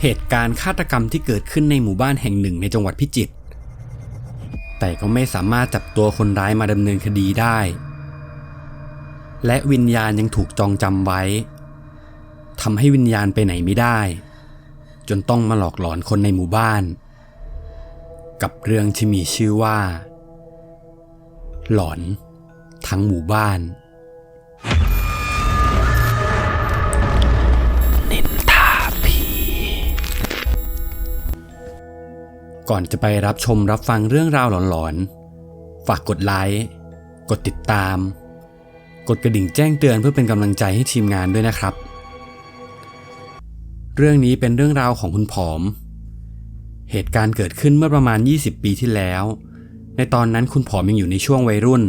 เหตุการณ์ฆาตกรรมที่เกิดขึ้นในหมู่บ้านแห่งหนึ่งในจังหวัดพิจิตร แต่ก็ไม่สามารถจับตัวคนร้ายมาดำเนินคดีได้ และวิญญาณยังถูกจองจำไว้ทำให้วิญญาณไปไหนไม่ได้ จนต้องมาหลอกหลอนคนในหมู่บ้าน กับเรื่องที่มีชื่อว่า หลอน ทั้งหมู่บ้าน ก่อนจะไปรับชมรับฟังเรื่องราวหลอนๆ ฝากกดไลค์ กดติดตาม กดกระดิ่งแจ้งเตือนเพื่อเป็นกำลังใจให้ทีมงานด้วยนะครับ เรื่องนี้เป็นเรื่องราวของคุณผอม เหตุการณ์เกิดขึ้นเมื่อประมาณ 20 ปีที่แล้ว ในตอนนั้นคุณผอมยังอยู่ในช่วงวัยรุ่น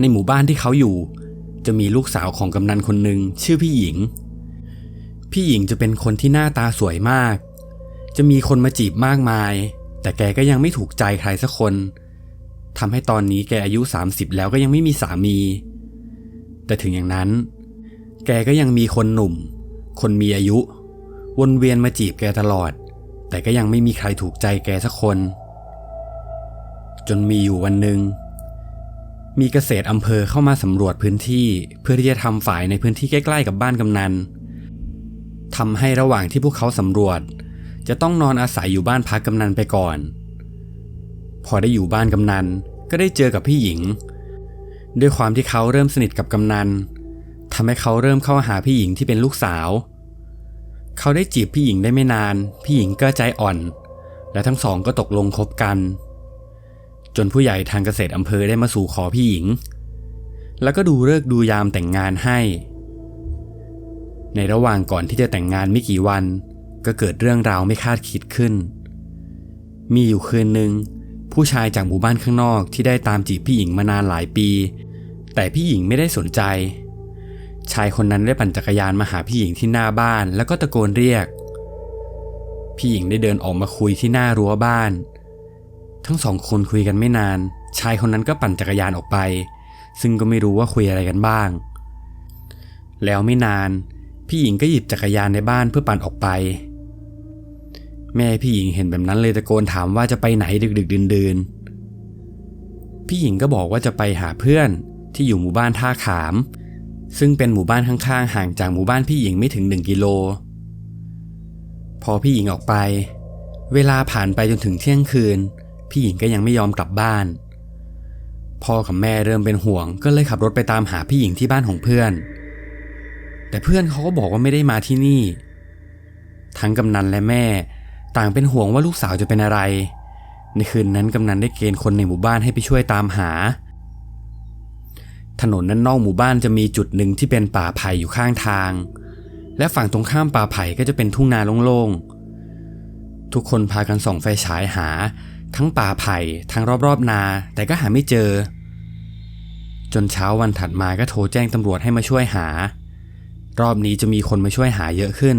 ในหมู่บ้านที่เขาอยู่ จะมีลูกสาวของกำนันคนหนึ่งชื่อพี่หญิง พี่หญิงจะเป็นคนที่หน้าตาสวยมาก จะมีคนมาจีบมากมาย แต่แกก็ยังไม่ถูกใจใครสักคนทำให้ตอนนี้แกอายุ 30 แล้วก็ยังไม่มีสามี แต่ถึงอย่างนั้น แกก็ยังมีคนหนุ่ม คนมีอายุ วนเวียนมาจีบแกตลอด แต่ก็ยังไม่มีใครถูกใจแกสักคน จนมีอยู่วันหนึ่งมีเกษตรอำเภอเข้ามาสำรวจพื้นที่ เพื่อที่จะทำฝ่ายในพื้นที่ใกล้ ๆ กับบ้านกำนันทำให้ระหว่างที่พวกเขาสำรวจ จะต้องนอนอาศัยอยู่บ้านพักกำนันไปก่อน พอได้อยู่บ้านกำนันก็ได้เจอกับพี่หญิง ด้วยความที่เขาเริ่มสนิทกับกำนันทำให้เขาเริ่มเข้าหาพี่หญิงที่เป็นลูกสาว เขาได้จีบพี่หญิงได้ไม่นาน พี่หญิงก็ใจอ่อน และทั้งสองก็ตกลงคบกัน จนผู้ใหญ่ทางเกษตรอำเภอได้มาสู่ขอพี่หญิง แล้วก็ดูเลิกดูยามแต่งงานให้ ในระหว่างก่อนที่จะแต่งงานไม่กี่วัน ก็เกิดเรื่องราวไม่คาดคิดขึ้น มีอยู่คืนหนึ่งผู้ชายจากหมู่บ้านข้างนอกที่ได้ตามจีบพี่หญิงมานานหลายปี แต่พี่หญิงไม่ได้สนใจ ชายคนนั้นได้ปั่นจักรยานมาหาพี่หญิงที่หน้าบ้านแล้วก็ตะโกนเรียก พี่หญิงได้เดินออกมาคุยที่หน้ารั้วบ้าน ทั้งสองคนคุยกันไม่นาน ชายคนนั้นก็ปั่นจักรยานออกไป ซึ่งก็ไม่รู้ว่าคุยอะไรกันบ้าง แล้วไม่นาน พี่หญิงก็หยิบจักรยานในบ้านเพื่อปั่นออกไป แม่พี่หญิงเห็นแบบนั้นเลยตะโกนถามว่าจะไปไหนดึกๆดื่นๆพี่หญิงก็บอกว่าจะไปหาเพื่อนที่อยู่หมู่บ้านท่าขาม ซึ่งเป็นหมู่บ้านข้างๆห่างจากหมู่บ้านพี่หญิงไม่ถึงหนึ่งกิโล พอพี่หญิงออกไป เวลาผ่านไปจนถึงเที่ยงคืน พี่หญิงก็ยังไม่ยอมกลับบ้าน พ่อกับแม่เริ่มเป็นห่วง ก็เลยขับรถไปตามหาพี่หญิงที่บ้านของเพื่อน แต่เพื่อนเขาก็บอกว่าไม่ได้มาที่นี่ ทั้งกำนันและแม่ ต่างเป็นห่วงว่าลูกสาวจะเป็นอะไร ในคืนนั้นกำนันได้เกณฑ์คนในหมู่บ้านให้ไปช่วยตามหา ถนนนั้นนอกหมู่บ้านจะมีจุดหนึ่งที่เป็นป่าไผ่อยู่ข้างทาง และฝั่งตรงข้ามป่าไผ่ก็จะเป็นทุ่งนาโล่งๆ ทุกคนพากันส่องไฟฉายหา ทั้งป่าไผ่ทั้งรอบๆนา แต่ก็หาไม่เจอ จนเช้าวันถัดมาก็โทรแจ้งตำรวจให้มาช่วยหา รอบนี้จะมีคนมาช่วยหาเยอะขึ้น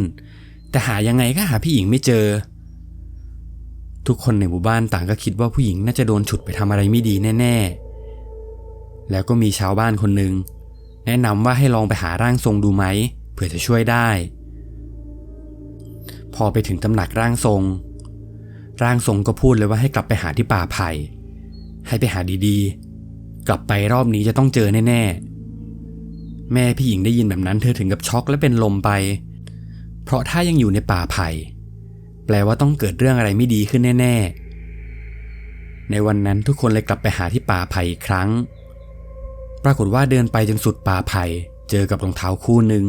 แต่หายังไงก็หาพี่หญิงไม่เจอ ทุกคนในหมู่บ้านต่างก็คิดว่าผู้หญิงน่าจะโดนฉุดไปทำอะไรไม่ดีแน่ ๆ แล้วก็มีชาวบ้านคนหนึ่งแนะนำว่าให้ลองไปหาร่างทรงดูไหมเผื่อจะช่วยได้ พอไปถึงตำหนักร่างทรง ร่างทรงก็พูดเลยว่าให้กลับไปหาที่ป่าไผ่ ให้ไปหาดีๆ กลับไปรอบนี้จะต้องเจอแน่ๆ แม่พี่หญิงได้ยินแบบนั้นเธอถึงกับช็อกและเป็นลมไป เพราะถ้ายังอยู่ในป่าไผ่ แปลว่าต้องเกิดเรื่องอะไรไม่ดีขึ้นแน่ ๆ ในวันนั้นทุกคนเลยกลับไปหาที่ป่าไผ่อีกครั้ง ปรากฏว่าเดินไปจนสุดป่าไผ่เจอกับรองเท้าคู่หนึ่ง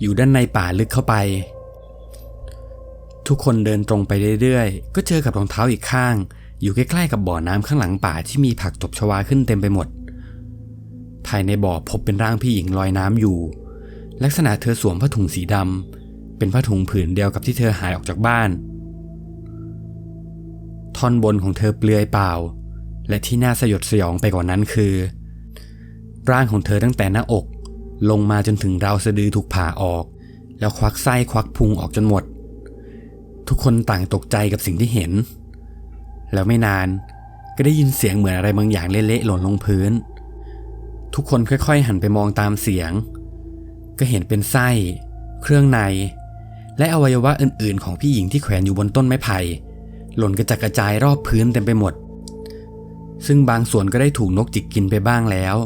อยู่ด้านในป่าลึกเข้าไป ทุกคนเดินตรงไปเรื่อยๆ ก็เจอกับรองเท้าอีกข้าง อยู่ใกล้ๆกับบ่อน้ำข้างหลังป่าที่มีผักตบชวาขึ้นเต็มไปหมด ภายในบ่อพบเป็นร่างพี่หญิงลอยน้ำอยู่ ลักษณะเธอสวมผ้าถุงสีดำ เป็นผ้าถุงผืนเดียวกับที่เธอหายออกจากบ้าน ท่อนบนของเธอเปลือยเปล่า และที่น่าสยดสยองไปกว่านั้นคือ ร่างของเธอตั้งแต่หน้าอก ลงมาจนถึงราวสะดือถูกผ่าออก แล้วควักไส้ควักพุงออกจนหมด ทุกคนต่างตกใจกับสิ่งที่เห็น แล้วไม่นานก็ได้ยินเสียงเหมือนอะไรบางอย่างเละๆหล่นลงพื้น ทุกคนค่อยๆ หันไปมองตามเสียง ก็เห็นเป็นไส้ เครื่องใน และอวัยวะอื่นๆ ของพี่หญิงที่แขวนอยู่บนต้นไม้ไผ่หล่นกระจัดกระจายรอบพื้นเต็มไปหมด ซึ่งบางส่วนก็ได้ถูกนกจิกกินไปบ้างแล้ว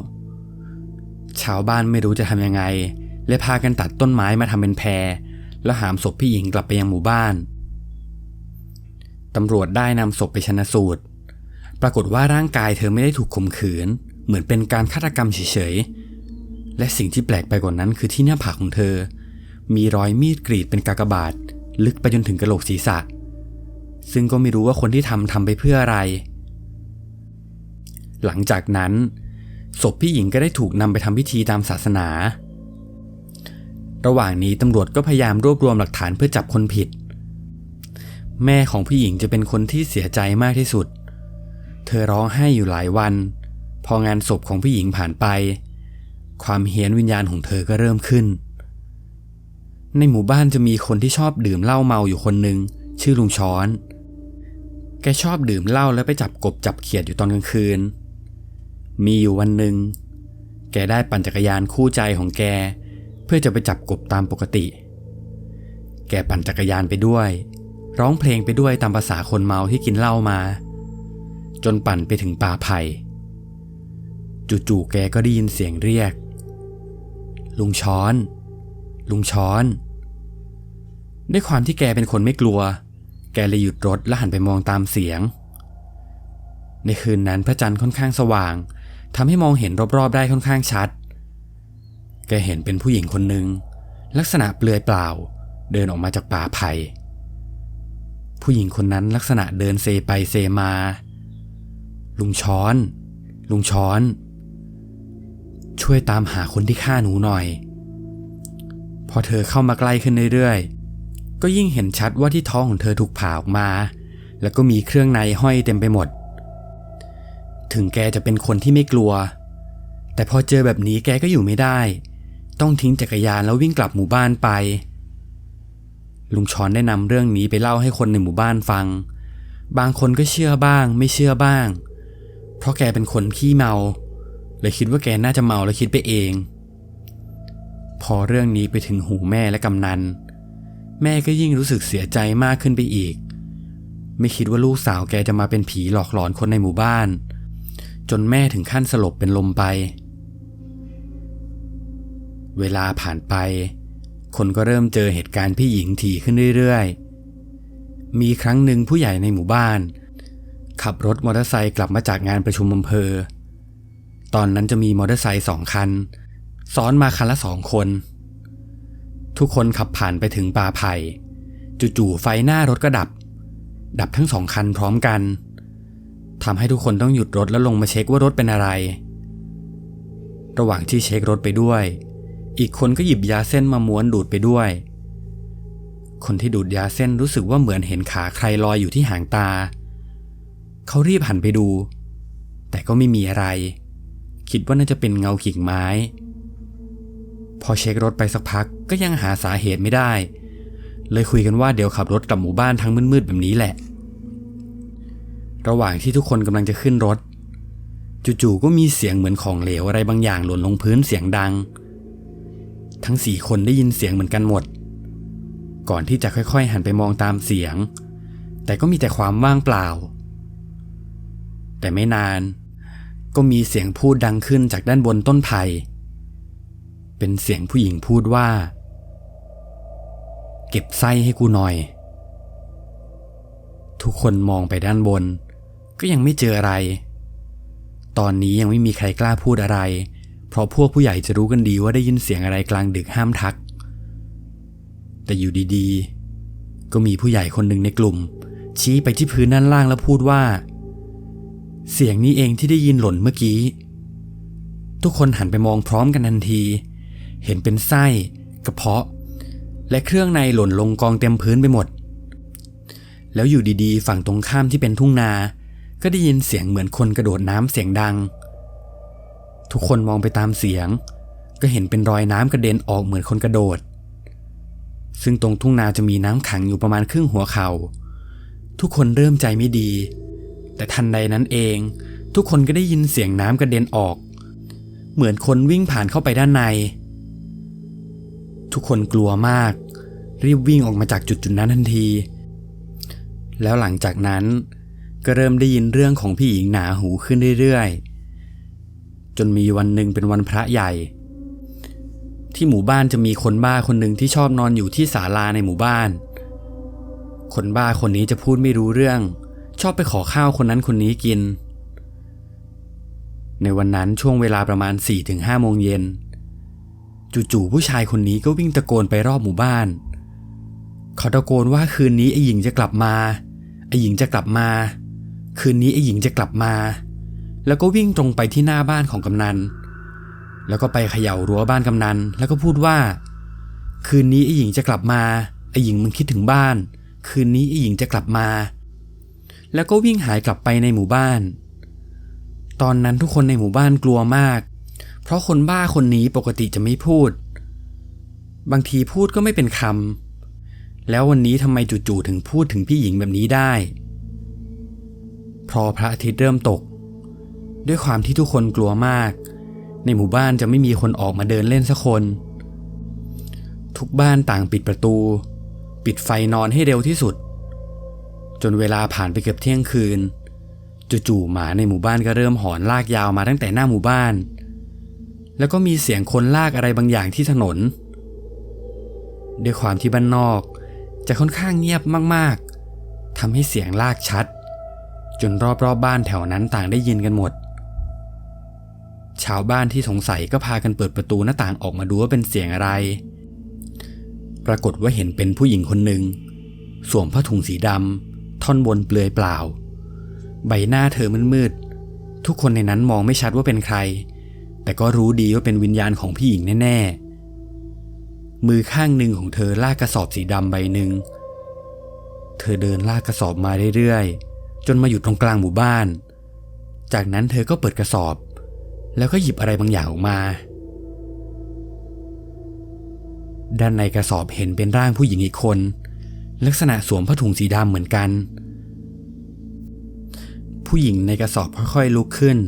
ชาวบ้านไม่รู้จะทำยังไงเลยพากันตัดต้นไม้มาทำเป็นแพร แล้วหามศพพี่หญิงกลับไปยังหมู่บ้านตำรวจได้นำศพไปชนะสูตร ปรากฏว่าร่างกายเธอไม่ได้ถูกข่มขืน เหมือนเป็นการฆาตกรรมเฉยๆ และสิ่งที่แปลกไปกว่านั้นคือที่หน้าผากของเธอ มีรอยมีดกรีดเป็นกากบาท ลึกไปจนถึงกระโหลกศีรษะ ซึ่งก็ไม่รู้ว่าคนที่ทำทำไปเพื่ออะไร หลังจากนั้น ศพพี่หญิงก็ได้ถูกนำไปทำพิธีตามศาสนา ระหว่างนี้ตำรวจก็พยายามรวบรวมหลักฐานเพื่อจับคนผิด แม่ของพี่หญิงจะเป็นคนที่เสียใจมากที่สุด เธอร้องไห้อยู่หลายวัน พองานศพของพี่หญิงผ่านไป ความเฮี้ยนวิญญาณของเธอก็เริ่มขึ้น ในหมู่บ้านจะมีคนที่ชอบดื่มเหล้าเมาอยู่คนหนึ่งชื่อลุงช้อน แกชอบดื่มเหล้าแล้วไปจับกบจับเขียดอยู่ตอนกลางคืน มีอยู่วันหนึ่งแกได้ปั่นจักรยานคู่ใจของแก เพื่อจะไปจับกบตามปกติ แกปั่นจักรยานไปด้วย ร้องเพลงไปด้วยตามภาษาคนเมาที่กินเหล้ามา จนปั่นไปถึงป่าไผ่จู่ๆแกก็ได้ยินเสียงเรียก ลุงช้อน ลุงช้อน ด้วยความที่แกเป็นคนไม่กลัว แกเลยหยุดรถและหันไปมองตามเสียง ในคืนนั้นพระจันทร์ค่อนข้างสว่างทำให้มองเห็นรอบๆได้ค่อนข้างชัด แกเห็นเป็นผู้หญิงคนหนึ่งลักษณะเปลือยเปล่า เดินออกมาจากป่าไผ่ผู้หญิงคนนั้นลักษณะเดินเซไปเซมา ลุงช้อน ลุงช้อน ช่วยตามหาคนที่ฆ่าหนูหน่อย พอเธอเข้ามาใกล้ขึ้นเรื่อยๆ ก็ยิ่งเห็นชัดว่าที่ท้องของเธอถูกผ่าออกมา แล้วก็มีเครื่องในห้อยเต็มไปหมด ถึงแกจะเป็นคนที่ไม่กลัว แต่พอเจอแบบนี้แกก็อยู่ไม่ได้ ต้องทิ้งจักรยานแล้ววิ่งกลับหมู่บ้านไป ลุงชอนได้นำเรื่องนี้ไปเล่าให้คนในหมู่บ้านฟัง บางคนก็เชื่อบ้าง ไม่เชื่อบ้าง เพราะแกเป็นคนขี้เมา เลยคิดว่าแกน่าจะเมาแล้วคิดไปเอง พอเรื่องนี้ไปถึงหูแม่และกำนัน แม่ก็ยิ่งรู้สึกเสียใจมากขึ้นไปอีก ไม่คิดว่าลูกสาวแกจะมาเป็นผีหลอกหลอนคนในหมู่บ้าน จนแม่ถึงขั้นสลบเป็นลมไป เวลาผ่านไป คนก็เริ่มเจอเหตุการณ์พี่หญิงถี่ขึ้นเรื่อยๆ มีครั้งหนึ่งผู้ใหญ่ในหมู่บ้าน ขับรถมอเตอร์ไซค์กลับมาจากงานประชุมอำเภอ ตอนนั้นจะมีมอเตอร์ไซค์สองคัน ซ้อนมาคันละสองคน ทุกคนขับผ่านไปถึงป่าไผ่จู่ๆไฟหน้ารถก็ดับ ดับทั้งสองคันพร้อมกันทำให้ทุกคนต้องหยุดรถแล้วลงมาเช็คว่ารถเป็นอะไร ระหว่างที่เช็ครถไปด้วย อีกคนก็หยิบยาเส้นมาม้วนดูดไปด้วย คนที่ดูดยาเส้นรู้สึกว่าเหมือนเห็นขาใครลอยอยู่ที่หางตา เขารีบหันไปดู แต่ก็ไม่มีอะไร คิดว่าน่าจะเป็นเงากิ่งไม้ พอเช็ครถไปสักพักก็ยังหาสาเหตุไม่ได้ เลยคุยกันว่าเดี๋ยวขับรถกลับหมู่บ้านทั้งมืดๆแบบนี้แหละ ระหว่างที่ทุกคนกำลังจะขึ้นรถ จู่ๆก็มีเสียงเหมือนของเหลวอะไรบางอย่างหล่นลงพื้นเสียงดัง ทั้งสี่คนได้ยินเสียงเหมือนกันหมด ก่อนที่จะค่อยๆ หันไปมองตามเสียง แต่ก็มีแต่ความว่างเปล่า แต่ไม่นานก็มีเสียงพูดดังขึ้นจากด้านบนต้นไผ่ เป็นเสียงผู้หญิงพูดว่า เก็บไส้ให้กูหน่อย ทุกคนมองไปด้านบน ก็ยังไม่เจออะไร ตอนนี้ยังไม่มีใครกล้าพูดอะไร เพราะพวกผู้ใหญ่จะรู้กันดีว่าได้ยินเสียงอะไรกลางดึกห้ามทัก แต่อยู่ดีๆ ก็มีผู้ใหญ่คนหนึ่งในกลุ่ม ชี้ไปที่พื้นด้านล่างแล้วพูดว่า เสียงนี้เองที่ได้ยินหล่นเมื่อกี้ทุกคนหันไปมองพร้อมกันทันที เห็นเป็นไส้ กระเพาะ และเครื่องในหล่นลงกองเต็มพื้นไปหมด แล้วอยู่ดีๆ ฝั่งตรงข้ามที่เป็นทุ่งนา ก็ได้ยินเสียงเหมือนคนกระโดดน้ำเสียงดัง ทุกคนมองไปตามเสียง ก็เห็นเป็นรอยน้ำกระเด็นออกเหมือนคนกระโดด ซึ่งตรงทุ่งนาจะมีน้ำขังอยู่ประมาณครึ่งหัวเขา่า ทุกคนเริ่มใจไม่ดี แต่ทันใดนั้นเอง ทุกคนก็ได้ยินเสียงน้ำกระเด็นออกเหมือนคนวิ่งผ่านเข้าไปด้านใน ทุกคนกลัวมาก รีบวิ่งออกมาจากจุดจุดนั้นทันที แล้วหลังจากนั้นก็เริ่มได้ยินเรื่องของพี่หญิงหนาหูขึ้นเรื่อยๆ จนมีวันหนึ่งเป็นวันพระใหญ่ ที่หมู่บ้านจะมีคนบ้าคนหนึ่งที่ชอบนอนอยู่ที่ศาลาในหมู่บ้าน คนบ้าคนนี้จะพูดไม่รู้เรื่อง ชอบไปขอข้าวคนนั้นคนนี้กิน ในวันนั้นช่วงเวลาประมาณ4-5โมงเย็น จู่ๆผู้ชายคนนี้ก็วิ่งตะโกนไปรอบหมู่บ้าน เขาตะโกนว่าคืนนี้ไอ้หญิงจะกลับมา ไอ้หญิงจะกลับมา คืนนี้ไอ้หญิงจะกลับมา แล้วก็วิ่งตรงไปที่หน้าบ้านของกำนัน แล้วก็ไปเขย่ารั้วบ้านกำนัน แล้วก็พูดว่า คืนนี้ไอ้หญิงจะกลับมา ไอ้หญิงมันคิดถึงบ้าน คืนนี้ไอ้หญิงจะกลับมา แล้วก็วิ่งหายกลับไปในหมู่บ้าน ตอนนั้นทุกคนในหมู่บ้านกลัวมาก เพราะคนบ้าคนนี้ปกติจะไม่พูด บางทีพูดก็ไม่เป็นคำ แล้ววันนี้ทำไมจู่ๆถึงพูดถึงพี่หญิงแบบนี้ได้ พอพระอาทิตย์เริ่มตก ด้วยความที่ทุกคนกลัวมาก ในหมู่บ้านจะไม่มีคนออกมาเดินเล่นสักคน ทุกบ้านต่างปิดประตู ปิดไฟนอนให้เร็วที่สุด จนเวลาผ่านไปเกือบเที่ยงคืนจู่ๆหมาในหมู่บ้านก็เริ่มหอนลากยาวมาตั้งแต่หน้าหมู่บ้าน แล้วก็มีเสียงคนลากอะไรบางอย่างที่ถนน ด้วยความที่บ้านนอก จะค่อนข้างเงียบมากๆทำให้เสียงลากชัด จนรอบๆบบ้านแถวนั้นต่างได้ยินกันหมด ชาวบ้านที่สงสัยก็พากันเปิดประตูหน้าต่างออกมาดูว่าเป็นเสียงอะไร ปรากฏว่าเห็นเป็นผู้หญิงคนหนึ่งสวมผ้าถุงสีดำท่อนบนเปลือยเปล่า ใบหน้าเธอมืดๆทุกคนในนั้นมองไม่ชัดว่าเป็นใคร แต่ก็รู้ดีว่าเป็นวิญญาณของพี่หญิงแน่ๆ มือข้างหนึ่งของเธอลากกระสอบสีดำใบหนึ่ง เธอเดินลากกระสอบมาเรื่อยๆ จนมาหยุดตรงกลางหมู่บ้าน จากนั้นเธอก็เปิดกระสอบ แล้วก็หยิบอะไรบางอย่างออกมา ด้านในกระสอบเห็นเป็นร่างผู้หญิงอีกคน ลักษณะสวมผ้าถุงสีดำเหมือนกัน ผู้หญิงในกระสอบค่อยๆลุกขึ้น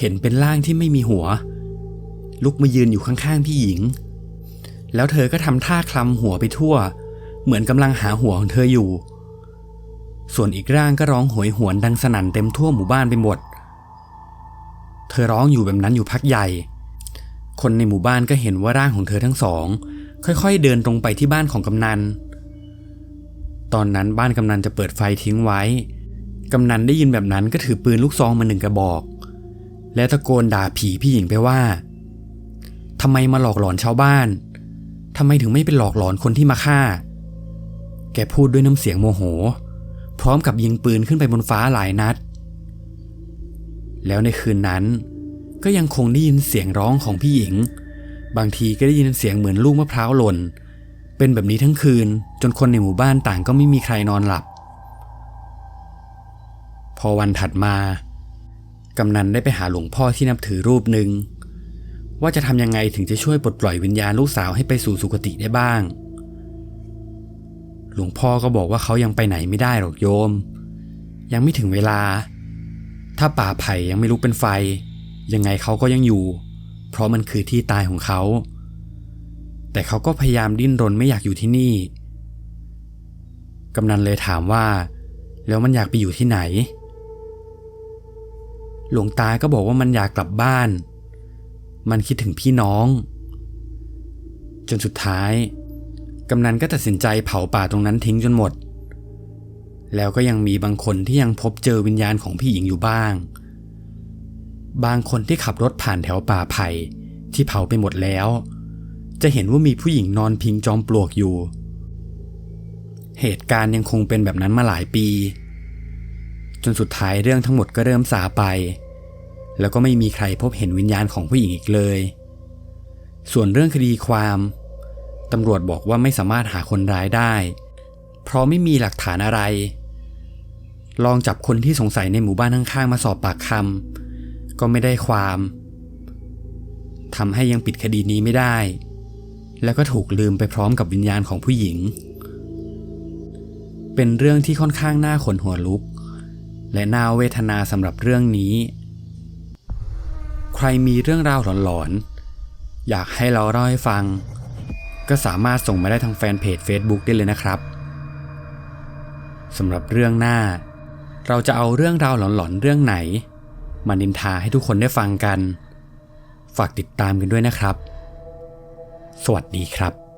เห็นเป็นร่างที่ไม่มีหัว ลุกมายืนอยู่ข้างๆพี่หญิง แล้วเธอก็ทำท่าคลำหัวไปทั่ว เหมือนกำลังหาหัวของเธออยู่ ส่วนอีกร่างก็ร้องโหยหวนดังสนั่นเต็มทั่วหมู่บ้านไปหมด เธอร้องอยู่แบบนั้นอยู่พักใหญ่ คนในหมู่บ้านก็เห็นว่าร่างของเธอทั้งสอง ค่อยๆ เดินตรงไปที่บ้านของกำนัน ตอนนั้นบ้านกำนันจะเปิดไฟทิ้งไว้กำนันได้ยินแบบนั้นก็ถือปืนลูกซองมาหนึ่งกระบอก และตะโกนด่าผีพี่หญิงไปว่าทำไมมาหลอกหลอนชาวบ้านทำไมถึงไม่เป็นหลอกหลอนคนที่มาฆ่า แกพูดด้วยน้ำเสียงโมโห พร้อมกับยิงปืนขึ้นไปบนฟ้าหลายนัด แล้วในคืนนั้น ก็ยังคงได้ยินเสียงร้องของพี่หญิง บางทีก็ได้ยินเสียงเหมือนลูกมะพร้าวหล่น เป็นแบบนี้ทั้งคืนจนคนในหมู่บ้านต่างก็ไม่มีใครนอนหลับ พอวันถัดมา กำนันได้ไปหาหลวงพ่อที่นับถือรูปหนึ่งว่าจะทำยังไงถึงจะช่วยปลดปล่อยวิญญาณลูกสาวให้ไปสู่สุคติได้บ้าง หลวงพ่อก็บอกว่าเขายังไปไหนไม่ได้หรอกโยม ยังไม่ถึงเวลา ถ้าป่าไผ่ยังไม่ลุกเป็นไฟ ยังไงเขาก็ยังอยู่ เพราะมันคือที่ตายของเขา แต่เขาก็พยายามดิ้นรนไม่อยากอยู่ที่นี่ กำนันเลยถามว่า แล้วมันอยากไปอยู่ที่ไหน หลวงตาก็บอกว่ามันอยากกลับบ้าน มันคิดถึงพี่น้อง จนสุดท้าย กำนันก็ตัดสินใจเผาป่าตรงนั้นทิ้งจนหมด แล้วก็ยังมีบางคนที่ยังพบเจอวิญญาณของพี่หญิงอยู่บ้าง บางคนที่ขับรถผ่านแถวป่าไผ่ที่เผาไปหมดแล้ว จะเห็นว่ามีผู้หญิงนอนพิงจอมปลวกอยู่ เหตุการณ์ยังคงเป็นแบบนั้นมาหลายปีจนสุดท้ายเรื่องทั้งหมดก็เริ่มสาไป แล้วก็ไม่มีใครพบเห็นวิญญาณของผู้หญิงอีกเลย ส่วนเรื่องคดีความตำรวจบอกว่าไม่สามารถหาคนร้ายได้ เพราะไม่มีหลักฐานอะไร ลองจับคนที่สงสัยในหมู่บ้านข้างๆมาสอบปากคำก็ไม่ได้ความทำให้ยังปิดคดีนี้ไม่ได้ แล้วก็ถูกลืมไปพร้อมกับวิญญาณของผู้หญิง เป็นเรื่องที่ค่อนข้างน่าขนหัวลุก และน่าเวทนาสำหรับเรื่องนี้ ใครมีเรื่องราวหลอนๆ อยากให้เราเล่าให้ฟัง ก็สามารถส่งมาได้ทางแฟนเพจ Facebook ได้เลยนะครับสำหรับเรื่องหน้า เราจะเอาเรื่องราวหลอนๆ เรื่องไหน มานินทาให้ทุกคนได้ฟังกัน ฝากติดตามกันด้วยนะครับ สวัสดีครับ